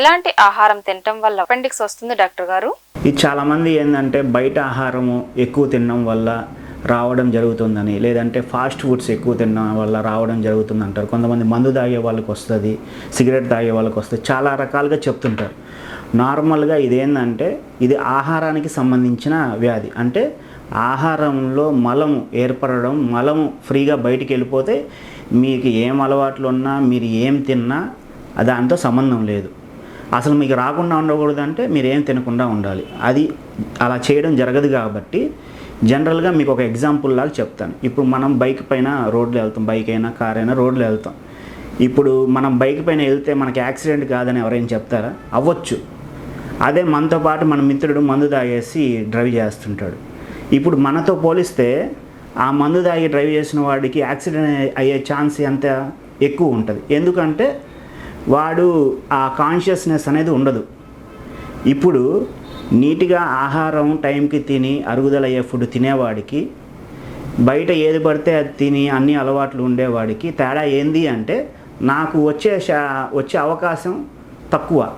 ఎలాంటి ఆహారం తినటం వల్ల అపెండిక్స్ వస్తుంది డాక్టర్ గారు? ఇది చాలామంది ఏంటంటే బయట ఆహారము ఎక్కువ తినడం వల్ల రావడం జరుగుతుందని లేదంటే ఫాస్ట్ ఫుడ్స్ ఎక్కువ తినడం వల్ల రావడం జరుగుతుంది అంటారు. కొంతమంది మందు తాగే వాళ్ళకి వస్తుంది సిగరెట్ తాగే వాళ్ళకి వస్తుంది చాలా రకాలుగా చెప్తుంటారు. నార్మల్గా ఇదేంటంటే ఇది ఆహారానికి సంబంధించిన వ్యాధి. అంటే ఆహారంలో మలము ఏర్పడడం మలము ఫ్రీగా బయటికి వెళ్ళిపోతే మీకు ఏం అలవాట్లు ఉన్నా మీరు ఏం తిన్నా దాంతో సంబంధం లేదు. అసలు మీకు రాకుండా ఉండకూడదంటే మీరు ఏం తినకుండా ఉండాలి. అది అలా చేయడం జరగదు కాబట్టి జనరల్గా మీకు ఒక ఎగ్జాంపుల్ లాగా చెప్తాను. ఇప్పుడు మనం బైక్ పైన రోడ్లు వెళ్తాం. బైక్ అయినా కార్ అయినా రోడ్లు వెళ్తాం. ఇప్పుడు మనం బైక్ పైన వెళ్తే మనకి యాక్సిడెంట్ కాదని ఎవరైనా చెప్తారా? అవ్వచ్చు. అదే మనతో పాటు మన మిత్రుడు మందు తాగేసి డ్రైవ్ చేస్తుంటాడు. ఇప్పుడు మనతో పోలిస్తే ఆ మందు తాగి డ్రైవ్ చేసిన వాడికి యాక్సిడెంట్ అయ్యే ఛాన్స్ ఎంత ఎక్కువ ఉంటుంది? ఎందుకంటే వాడు ఆ కాన్షియస్నెస్ అనేది ఉండదు. ఇప్పుడు నీట్గా ఆహారం టైంకి తిని అరుగుదల అయ్యే ఫుడ్ తినేవాడికి బయట ఏది పడితే అది తిని అన్ని అలవాట్లు ఉండేవాడికి తేడా ఏంది అంటే నాకు వచ్చే వచ్చే అవకాశం తక్కువ.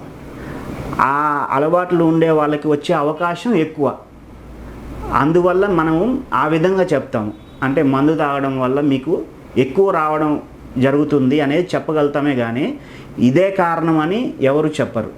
ఆ అలవాట్లు ఉండే వాళ్ళకి వచ్చే అవకాశం ఎక్కువ. అందువల్ల మనం ఆ విధంగా చెప్తాము. అంటే మందు తాగడం వల్ల మీకు ఎక్కువ రావడం జరుగుతుంది అనేది చెప్పగలుగుతామే కానీ ఇదే కారణం అని ఎవరు చెప్పరు.